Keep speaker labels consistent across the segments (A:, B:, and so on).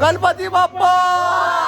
A: गणपती बाप्पा!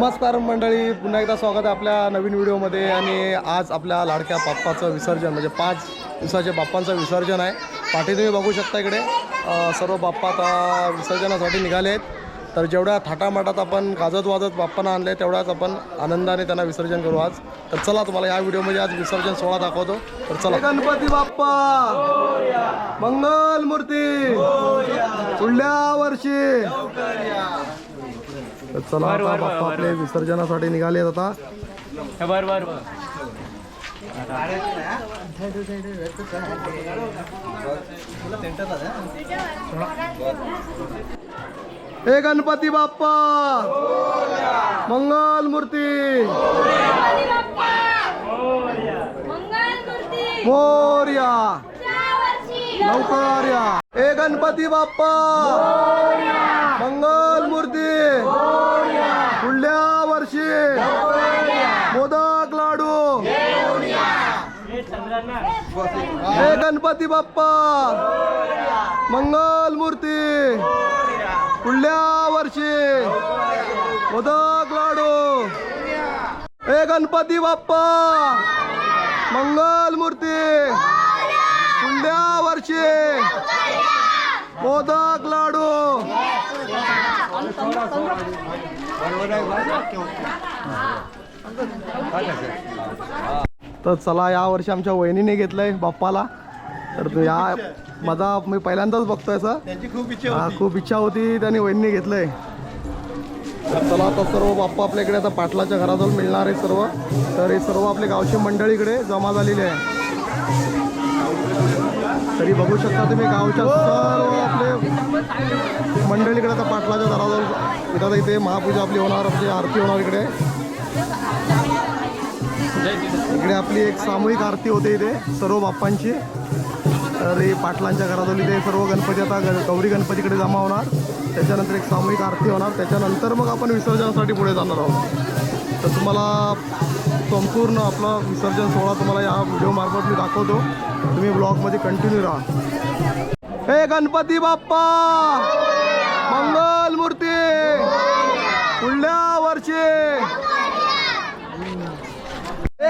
A: नमस्कार मंडळी पुन्हा एकदा स्वागत आहे आपल्या नवीन व्हिडिओमध्ये आणि आज आपल्या लाडक्या बाप्पाचं विसर्जन म्हणजे पाच दिवसाच्या बाप्पांचं विसर्जन आहे. पाठी तुम्ही बघू शकता इकडे. सर्व बाप्पा आता विसर्जनासाठी निघाले आहेत. तर जेवढ्या थाटामाटात आपण गाजत वाजत बाप्पांना आणले तेवढ्याच आपण आनंदाने त्यांना विसर्जन करू आज. तर चला तुम्हाला या व्हिडिओमध्ये आज विसर्जन सोहळा दाखवतो. तर चला. गणपती बाप्पा! मंगल मूर्ती पुढल्या वर्षी! तर चला आता बाप्पा आपले विसर्जनासाठी निघाले आता.
B: बर
A: हे गणपती बाप्पा! मंगल मूर्ती! मोर्या! लवकर या हे गणपती बाप्पा! मंगल मूर्ती पुढल्या वर्षी मोदक लाडू हे गणपती बाप्पा. मंगल मूर्ती. पुढल्या वर्षी. मोदक लाडू. हे गणपती बाप्पा. मंगल मूर्ती. पुढल्या वर्षी. मोदक लाडू. तर चला या वर्षी आमच्या वहिनीने घेतलंय बाप्पाला. तर तो या माझा मी पहिल्यांदाच बघतोय
C: त्यांची खूप इच्छा
A: हा खूप इच्छा होती त्यांनी वहिनीने घेतलंय. तर चला आता सर्व बाप्पा आपल्याकडे आता पाटलाच्या घराजवळ मिळणार आहे सर्व. तर हे सर्व आपले गावची मंडळी इकडे जमा झालेली आहे. तरी बघू शकता तुम्ही गावच्या सर्व आपले मंडळीकडे आता पाटलाच्या घराजवळ इथं इथे महापूजा आपली होणार म्हणजे आरती होणार इकडे. इकडे आपली एक सामूहिक आरती होते इथे सर्व बाप्पांची. तर हे पाटलांच्या घराजवळ इथे सर्व गणपती आता ग- गौरी गणपतीकडे जमा होणार. त्याच्यानंतर एक सामूहिक आरती होणार. त्याच्यानंतर मग आपण विसर्जनासाठी पुढे जाणार आहोत. तर तुम्हाला संपूर्ण आपला विसर्जन सोहळा तुम्हाला या व्हिडिओमार्फत मी दाखवतो. तुम्ही ब्लॉगमध्ये कंटिन्यू राहा. हे गणपती बाप्पा! मंगल मूर्ती! पुढल्या वर्षी!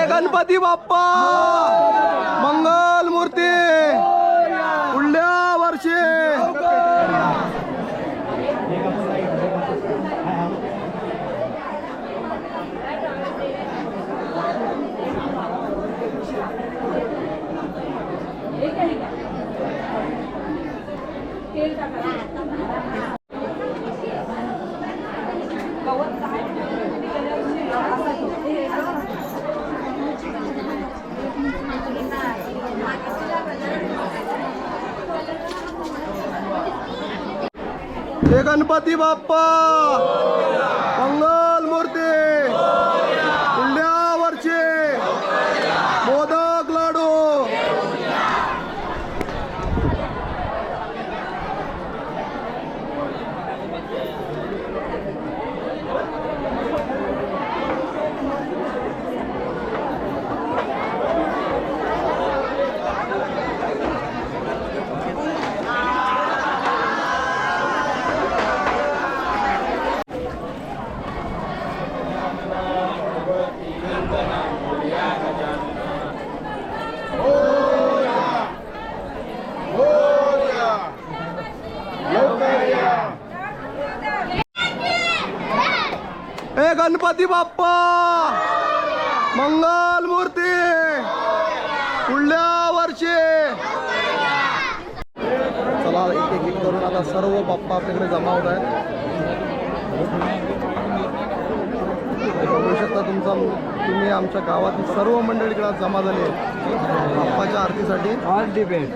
A: हे गणपती बाप्पा! मंगल मूर्ती! पुढल्या वर्षी! हे गणपती बाप्पा मंगल बाप्पा आपल्याकडे जमा होत आहेत. बघू शकता तुमचा तुम्ही आमच्या गावातील सर्व मंडळी इकडे आज जमा झाली आहे बाप्पाच्या आरतीसाठी.
B: ऑल डिबेट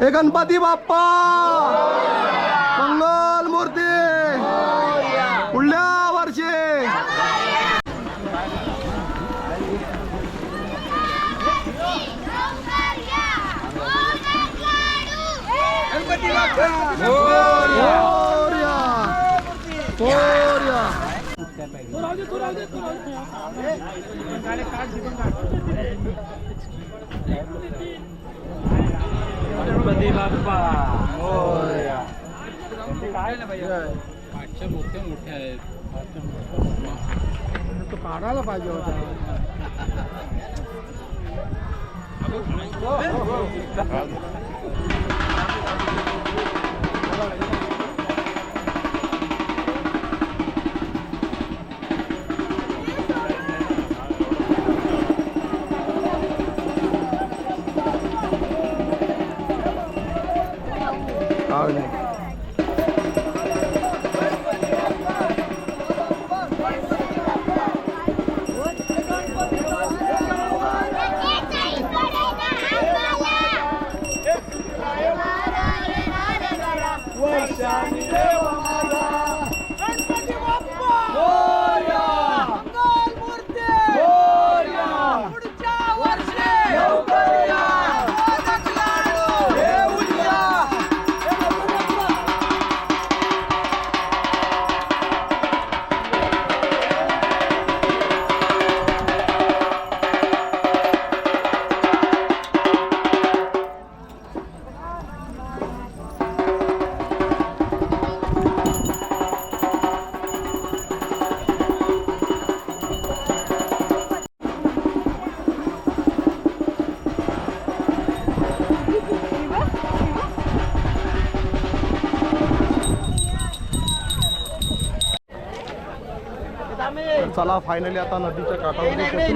A: हे गणपती बाप्पा! मंगल मूर्ती! पुढल्या वर्षी! मोरया मोरया
B: गणपती बाप्पा मोरया.
C: पाचशे मोठे मोठे आहेत
B: तो काढायला पाहिजे होता
A: चला फायनली आता नदीच्या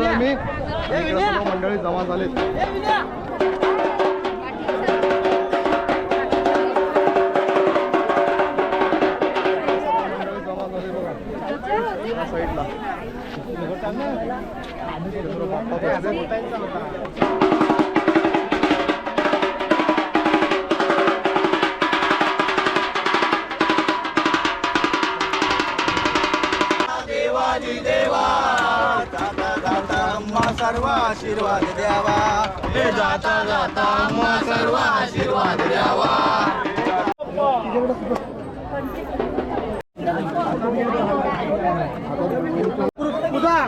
A: आहे मी मंडळी जमा झालेत.
D: आशीर्वाद द्यावा. हे जाता जाता अम्मा सर्व आशीर्वाद द्यावा.
A: कोणता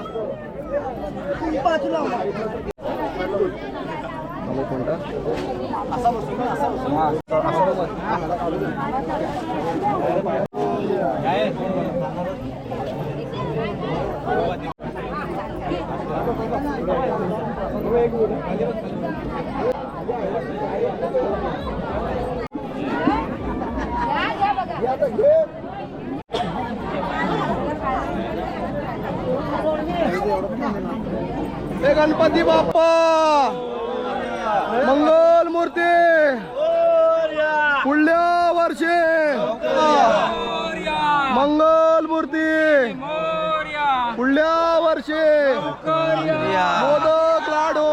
A: हे गणपती बाप्पा! मंगल मूर्ती! पुढल्या वर्षी! मंगल मूर्ती! पुढल्या वर्षी! मोदक लाडू!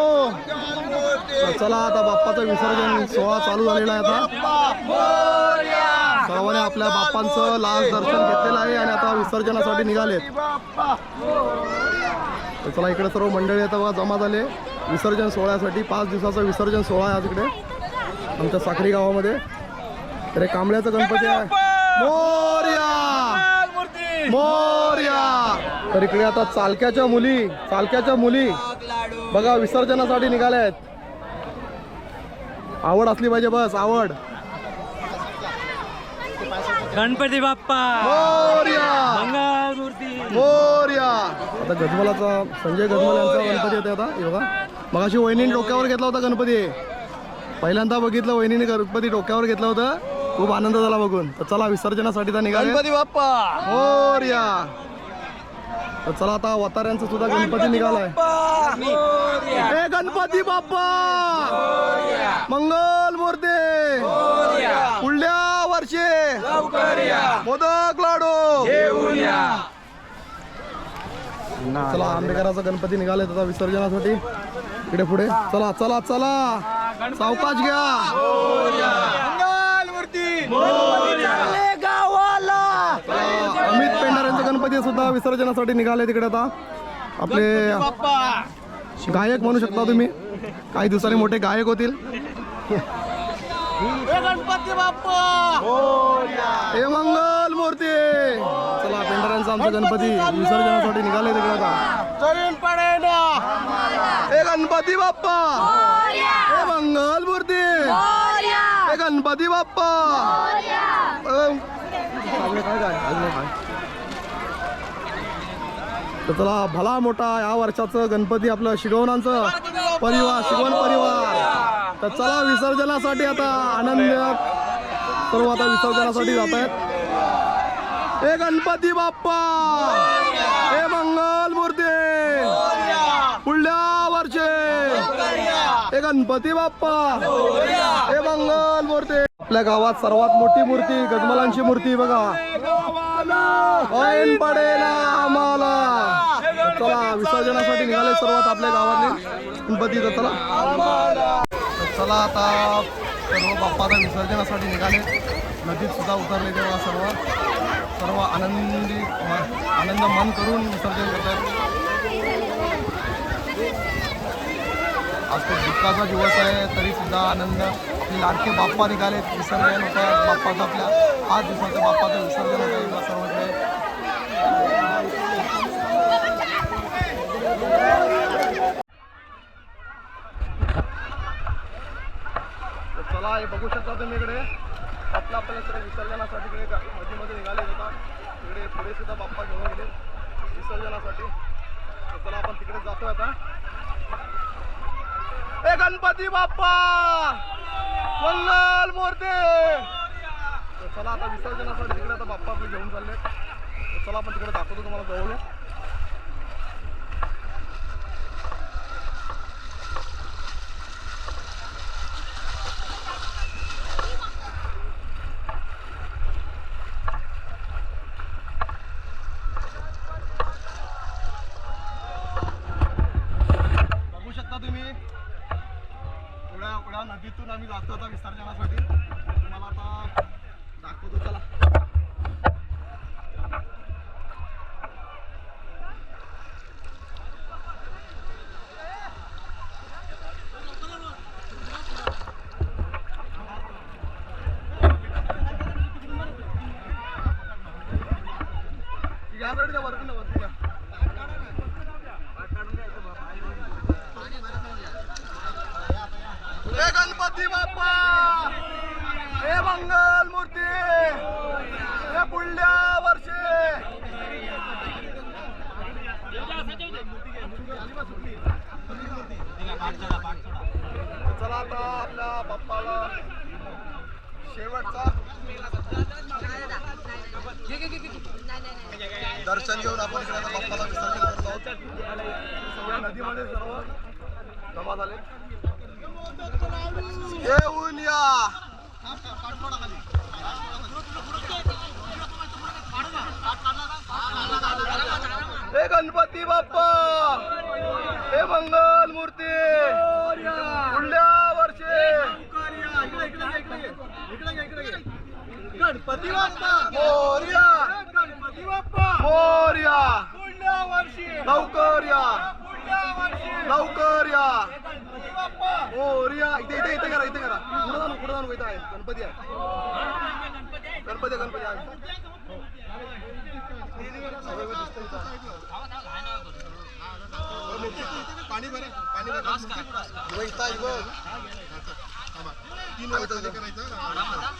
A: चला आता बाप्पाचं विसर्जन सोहळा चालू झालेला आहे आता. सर्वांनी आपल्या बाप्पांचं लास्ट दर्शन घेतलेलं आहे आणि आता विसर्जनासाठी निघालेत. तर चला इकडे सर्व मंडळी आता जमा झाले. विसर्जन सोहळ्यासाठी पाच दिवसाचं विसर्जन सोहळा आहे आज इकडे आमच्या साखरी गावामध्ये. तर हे कांबळ्याचं गणपती आहे. मोर्या! मोर्या! तर इकडे आता चालक्याच्या मुली चालक्याच्या मुली बघा विसर्जनासाठी निघाल्या आहेत आवड असली पाहिजे बस आवड.
B: गणपती बाप्पा!
A: मोर्या! मोर्या. आता गजमलाचा संजय गजमल यांचा गणपती येते आता. हे बघा. मग अशी वहिनीने डोक्यावर घेतला होता गणपती. पहिल्यांदा बघितलं वहिनीने गणपती डोक्यावर घेतला होता. खूप आनंद झाला बघून. तर चला विसर्जनासाठी तर निघाले.
D: गणपती बाप्पा.
A: मोर्या. तर चला आता वताऱ्यांचा सुद्धा गणपती निघालाय. ए गणपती बाप्पा. मंगल मूर्ती. पुढल्या वर्षी. मोदक लाडू. चला आंबेकराचा गणपती निघाले आता विसर्जनासाठी. इकडे पुढे. चला चला चला. सावकाश घ्या. अमित यांचे गणपती सुद्धा विसर्जनासाठी निघाले तिकडे आता. आपले गायक म्हणू शकता तुम्ही. काही दिवसांनी मोठे गायक होतील.
D: गणपती बाप्पा!
A: हे मंगल मूर्ती! चला पेंढाऱ्यांचा आमचा गणपती विसर्जनासाठी निघाले तिकडे आता. हे गणपती बाप्पा! हे मंगल मूर्ती! हे गणपती बाप्पा! अं, चाललंय काय? काय चाललंय काय तर चला भला मोठा या वर्षाचं गणपती आपलं शिगवणांचं परिवार शिगवण परिवार. तर चला विसर्जनासाठी आता आनंद सर्व आता विसर्जनासाठी जात आहेत. हे गणपती बाप्पा! हे मंगल मूर्ती! पुढल्या वर्षे! हे गणपती बाप्पा! हे मंगल मूर्ती! आपल्या गावात सर्वात मोठी मूर्ती गजमलांची मूर्ती बघा. ऐन पडेल आम्हाला. चला विसर्जनासाठी निघाले सर्वात आपल्या गावातले गणपती तर चला. चला आता सर्व बाप्पाला विसर्जनासाठी निघाले. नदीत सुद्धा उतरले तेव्हा सर्व सर्व आनंदी आनंद मन करून विसर्जन करतात. आज तो दुःखाचा दिवस आहे तरी सुद्धा आनंद. आपले लाडके बाप्पा निघाले विसर्जन होत आहे बाप्पाचं आपल्या. पाच दिवसाचं बाप्पाचं विसर्जन होत आहे सर्वकडे. चला हे बघू शकता तुम्ही इकडे. आपलं आपल्याला सगळं विसर्जनासाठी इकडे गा- नदीमध्ये निघाले होता. इकडे पुढे सुद्धा बाप्पा घेऊन गेले विसर्जनासाठी. तर चला आपण तिकडे जातोय आता. ए गणपती बाप्पा! मंगल मूर्ती तर चला आता विसर्जनासाठी तिकडे आता बाप्पा आपले घेऊन चालले. तर चला आपण तिकडे दाखवतो तुम्हाला जवळ उघड्या नदीतून आम्ही जातो आता विसर्जनासाठी. तुम्हाला आता दाखवतो. चला. आता आपल्या बाप्पाला शेवटचा. दर्शन घेऊन आपण इकडे बाप्पाला विसर्जन करत आहोत. सगळ्या नदीमध्ये सर्व जमा झाले. येऊन या हे गणपती बाप्पा. हे मंगल मूर्ती पुढल्या वर्षी गणपती बाप्पा. मोर्या. गणपती बाप्पा. मोर्या. पुढल्या वर्षी. लवकर या. लवकर या. मोर्या. इथे इथे इथे करा इथे करा. पुढे जाणू पुढे जाणू इथं आहे. गणपती आहे. गणपती आहे, गणपती आहे. पाणी भरे पाणी भरे इथं इथं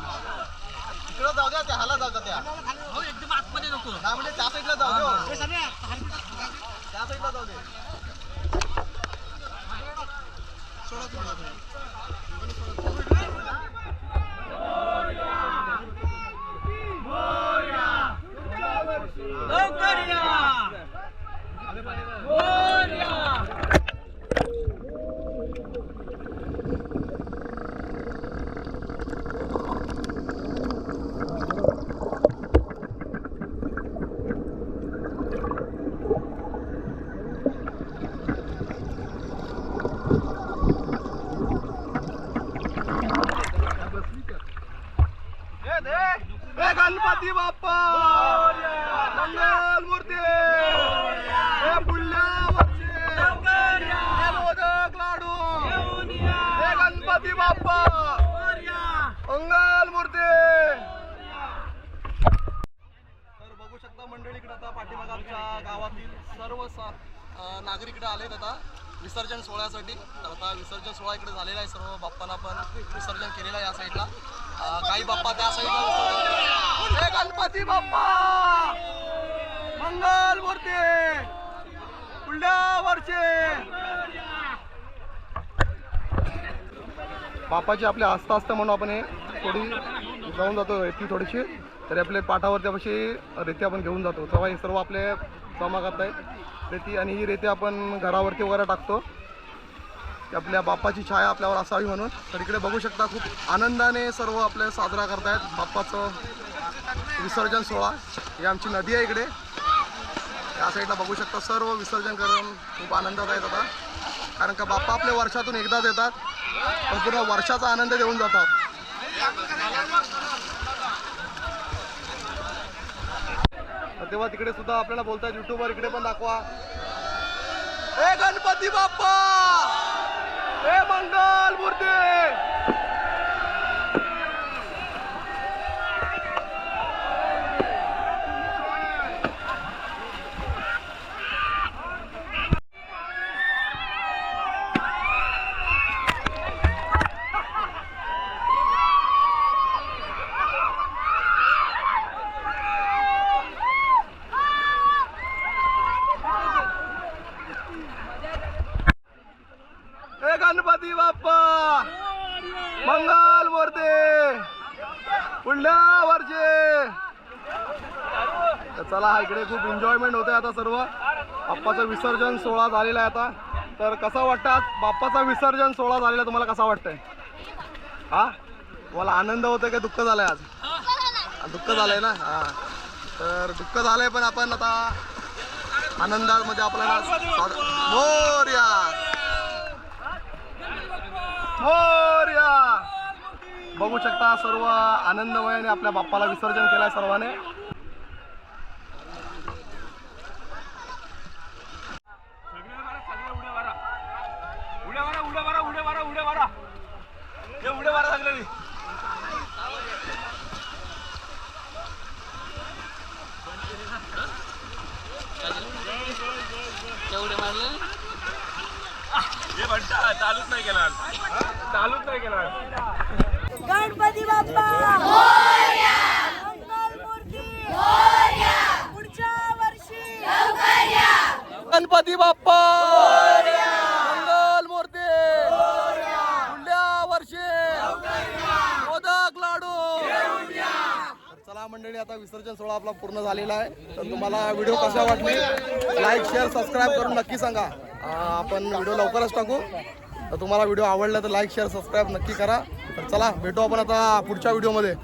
A: इकडं जाऊ द्या त्या हाला जाऊ द्या त्या हा म्हणजे त्या. साईडला जाऊ दे त्या साईडला जाऊ दे हे गणपती बाप्पा मंगल मूर्ती हे पुढल्या वर्षी हे मोदक लाडू हे गणपती बाप्पा मंगल मूर्ती तर बघू शकता मंडळी इकडे आता पाठीमाग आमच्या गावातील नागरिक इकडे आलेत आता विसर्जन सोहळ्यासाठी. तर आता विसर्जन सोहळा इकडे झालेला आहे सर्व बाप्पांना पण विसर्जन केलेलं आहे या साईडला. काही बाप्पा त्या साईडला गणपती बाप्पा! मंगल मूर्ती! पुढल्या वर्षी! बापाची आस्था असतं म्हणून आपण हे थोडी जाऊन जातो रेती थोडीशी. तरी आपले पाठावर त्यापाशी रेती आपण घेऊन जातो. तेव्हा हे सर्व आपले जमा करत आहेत रेती आणि ही रेती आपण घरावरती वगैरे टाकतो. की आपल्या बाप्पाची छाया आपल्यावर असावी म्हणून. तर इकडे बघू शकता खूप आनंदाने सर्व आपले साजरा करतायत. बाप्पाचं विसर्जन सोहळा. ही आमची नदी आहे इकडे. या साईडला बघू शकता सर्व विसर्जन करून खूप आनंदात आहेत आता. कारण का बाप्पा आपल्या वर्षातून एकदाच येतात. पण पूर्ण वर्षाचा आनंद देऊन जातात. तेव्हा तिकडे सुद्धा आपल्याला बोलतात युट्यूबवर इकडे पण दाखवा. हे गणपती बाप्पा! हे मंगल मूर्ती हे गणपती बाप्पा मंगल मूर्ती पुढल्या वर्षी तर चला हा इकडे खूप एन्जॉयमेंट होते आता सर्व. बाप्पाचं विसर्जन सोहळा झालेला आहे आता. तर कसा वाटतं आज? बाप्पाचा विसर्जन सोहळा झालेला तुम्हाला कसा वाटतंय? हा? तुम्हाला आनंद होतोय का दुःख झालंय आज? दुःख झालंय ना? हा. तर दुःख झालंय पण आपण आता आनंदामध्ये आपल्याला मोर्या! मोर्या! बघू शकता सर्व आनंदमयाने आपल्या बाप्पाला विसर्जन केलंय सर्वांनी.
B: गणपती बाप्पा! मंगल मूर्ती! पुढच्या वर्षी!
A: गणपती बाप्पा! मंगल मूर्ती पुढल्या वर्षी मोदक लाडू तर चला मंडळी आता सोहळा आपला पूर्ण झालेला आहे. तर तुम्हाला व्हिडिओ कसा वाटले? लाईक शेअर सबस्क्राईब करून नक्की सांगा. आपण व्हिडिओ लवकरच टाकू. तर तुम्हाला व्हिडिओ आवडला तर लाईक शेअर सबस्क्राईब नक्की करा. तर चला भेटू आपण आता पुढच्या व्हिडिओमध्ये.